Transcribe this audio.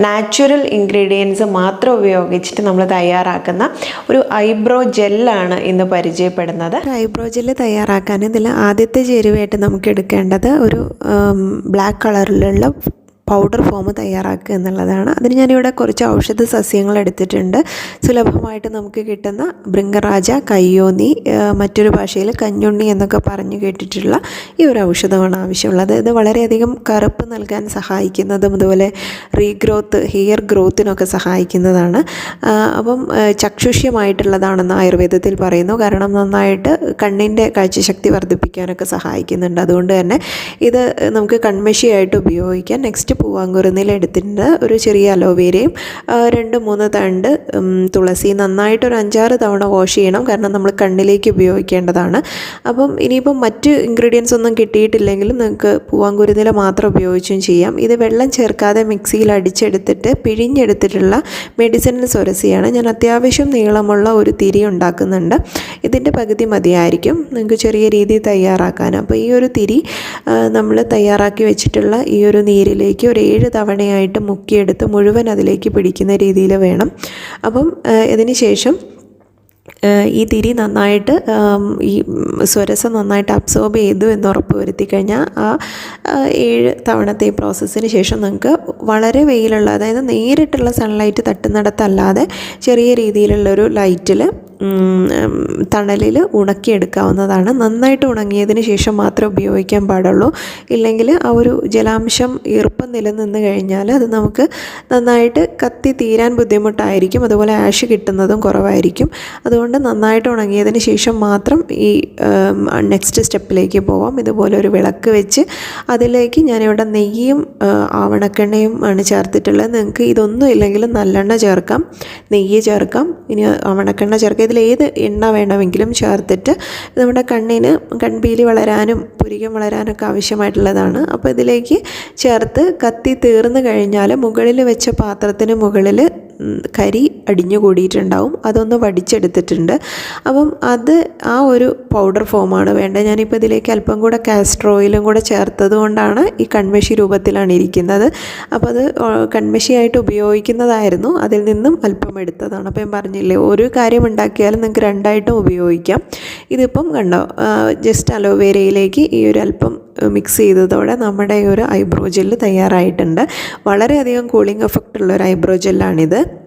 Natural ingredients മാത്രം ഉപയോഗിച്ചിട്ട് നമ്മൾ തയ്യാറാക്കുന്ന ഒരു ഐബ്രോ ജെല്ലാണ് ഇന്ന് പരിചയപ്പെടുന്നത്. ഐബ്രോ ജെല്ല് തയ്യാറാക്കാൻ ഇതിൽ ആദ്യത്തെ ചേരുവയായിട്ട് നമുക്ക് എടുക്കേണ്ടത് ഒരു ബ്ലാക്ക് കളറിലുള്ള പൗഡർ ഫോം തയ്യാറാക്കുക എന്നുള്ളതാണ്. അതിന് ഞാനിവിടെ കുറച്ച് ഔഷധ സസ്യങ്ങൾ എടുത്തിട്ടുണ്ട്. സുലഭമായിട്ട് നമുക്ക് കിട്ടുന്ന ബൃങ്കറാജ കയ്യോന്നി മറ്റൊരു ഭാഷയിൽ കഞ്ഞുണ്ണി എന്നൊക്കെ പറഞ്ഞു കേട്ടിട്ടുള്ള ഈ ഒരു ഔഷധമാണ് ആവശ്യമുള്ളത്. ഇത് വളരെയധികം കറുപ്പ് നൽകാൻ സഹായിക്കുന്നതും അതുപോലെ റീഗ്രോത്ത് ഹെയർ ഗ്രോത്തിനൊക്കെ സഹായിക്കുന്നതാണ്. അപ്പം ചക്ഷുഷ്യമായിട്ടുള്ളതാണെന്ന് ആയുർവേദത്തിൽ പറയുന്നു. കാരണം നന്നായിട്ട് കണ്ണിന്റെ കാഴ്ചശക്തി വർദ്ധിപ്പിക്കാനൊക്കെ സഹായിക്കുന്നുണ്ട്. അതുകൊണ്ട് തന്നെ ഇത് നമുക്ക് കൺമഷിയായിട്ട് ഉപയോഗിക്കാം. നെക്സ്റ്റ് പൂവാങ്കുരുന്നിൽ എടുത്തിട്ടുണ്ട്. ഒരു ചെറിയ അലോവേരയും രണ്ട് മൂന്ന് തണ്ട് തുളസി നന്നായിട്ട് ഒരു അഞ്ചാറ് തവണ വാഷ് ചെയ്യണം. കാരണം നമ്മൾ കണ്ണിലേക്ക് ഉപയോഗിക്കേണ്ടതാണ്. അപ്പം ഇനിയിപ്പം മറ്റ് ഇൻഗ്രീഡിയൻസ് ഒന്നും കിട്ടിയിട്ടില്ലെങ്കിലും നിങ്ങൾക്ക് പൂവാങ്കുരുന്നില മാത്രം ഉപയോഗിച്ചും ചെയ്യാം. ഇത് വെള്ളം ചേർക്കാതെ മിക്സിയിൽ അടിച്ചെടുത്തിട്ട് പിഴിഞ്ഞെടുത്തിട്ടുള്ള മെഡിസിനൽ സ്വരസിയാണ് ഞാൻ അത്യാവശ്യം നീളമുള്ള ഒരു തിരി ഉണ്ടാക്കുന്നുണ്ട്. ഇതിന്റെ പകുതി മതിയായിരിക്കും. നിങ്ങൾക്ക് ചെറിയ രീതിയിൽ തയ്യാറാക്കാൻ. അപ്പോൾ ഈ ഒരു തിരി നമ്മൾ തയ്യാറാക്കി വെച്ചിട്ടുള്ള ഈ ഒരു നീരിലേക്ക് ഒരു ഏഴ് തവണയായിട്ട് മുക്കിയെടുത്ത് മുഴുവൻ അതിലേക്ക് പിടിക്കുന്ന രീതിയിൽ വേണം. അപ്പം ഇതിന് ശേഷം ഈ തിരി നന്നായിട്ട് ഈ സ്വരസം നന്നായിട്ട് അബ്സോർബ് ചെയ്തു എന്ന് ഉറപ്പ് വരുത്തി കഴിഞ്ഞാൽ ആ ഏഴ് തവണത്തെ പ്രോസസ്സിന് ശേഷം നിങ്ങൾക്ക് വളരെ വെയിലുള്ള അതായത് നേരിട്ടുള്ള സൺലൈറ്റ് തട്ടുന്നിടത്തല്ലാതെ ചെറിയ രീതിയിലുള്ളൊരു ലൈറ്റിൽ തണലിൽ ഉണക്കിയെടുക്കാവുന്നതാണ്. നന്നായിട്ട് ഉണങ്ങിയതിന് ശേഷം മാത്രമേ ഉപയോഗിക്കാൻ പാടുള്ളൂ. ഇല്ലെങ്കിൽ ആ ഒരു ജലാംശം ഈർപ്പം നിലനിന്ന് കഴിഞ്ഞാൽ അത് നമുക്ക് നന്നായിട്ട് കത്തി തീരാൻ ബുദ്ധിമുട്ടായിരിക്കും. അതുപോലെ ആഷ് കിട്ടുന്നതും കുറവായിരിക്കും. അതുകൊണ്ട് നന്നായിട്ട് ഉണങ്ങിയതിന് ശേഷം മാത്രം ഈ നെക്സ്റ്റ് സ്റ്റെപ്പിലേക്ക് പോവാം. ഇതുപോലെ ഒരു വിളക്ക് വെച്ച് അതിലേക്ക് ഞാനിവിടെ നെയ്യും ആവണക്കെണ്ണയും ആണ് ചേർത്തിട്ടുള്ളത്. നിങ്ങൾക്ക് ഇതൊന്നും ഇല്ലെങ്കിലും നല്ലെണ്ണ ചേർക്കാം. നെയ്യ് ചേർക്കാം. ഇനി ആവണക്കെണ്ണ ചേർക്കാം. ഇതിൽ ഏത് എണ്ണ വേണമെങ്കിലും ചേർത്തിട്ട് നമ്മുടെ കണ്ണിന് കൺപീലി വളരാനും പുരികം വളരാനൊക്കെ ആവശ്യമായിട്ടുള്ളതാണ്. അപ്പോൾ ഇതിലേക്ക് ചേർത്ത് കത്തി തീർന്നു കഴിഞ്ഞാൽ മുകളിൽ വെച്ച പാത്രത്തിന് മുകളിൽ കരി അടിഞ്ഞു കൂടിയിട്ടുണ്ടാവും അതൊന്ന് വടിച്ചെടുത്തിട്ടുണ്ട്. അപ്പം അത് ആ ഒരു പൗഡർ ഫോമാണ് വേണ്ടത്. ഞാനിപ്പോൾ ഇതിലേക്ക് അല്പം കൂടെ കാസ്റ്റർ ഓയിലും കൂടെ ചേർത്തത് കൊണ്ടാണ് ഈ കൺമഷി രൂപത്തിലാണ് ഇരിക്കുന്നത്. അപ്പോൾ അത് കൺമഷിയായിട്ട് ഉപയോഗിക്കുന്നതായിരുന്നു. അതിൽ നിന്നും അല്പം എടുത്തതാണ്. അപ്പോൾ ഞാൻ പറഞ്ഞില്ലേ ഒരു കാര്യം ഉണ്ടാക്കിയാലും നിങ്ങൾക്ക് രണ്ടായിട്ടും ഉപയോഗിക്കാം. ഇതിപ്പം കണ്ടോ ജസ്റ്റ് അലോവേരയിലേക്ക് ഈ ഒരു അല്പം മിക്സ് ചെയ്തതോടെ നമ്മുടെ ഒരു ഐബ്രോ ജെല്ല് തയ്യാറായിട്ടുണ്ട്. വളരെയധികം കൂളിംഗ് എഫക്റ്റ് ഉള്ള ഒരു ഐബ്രോ ജെല്ലാണിത്.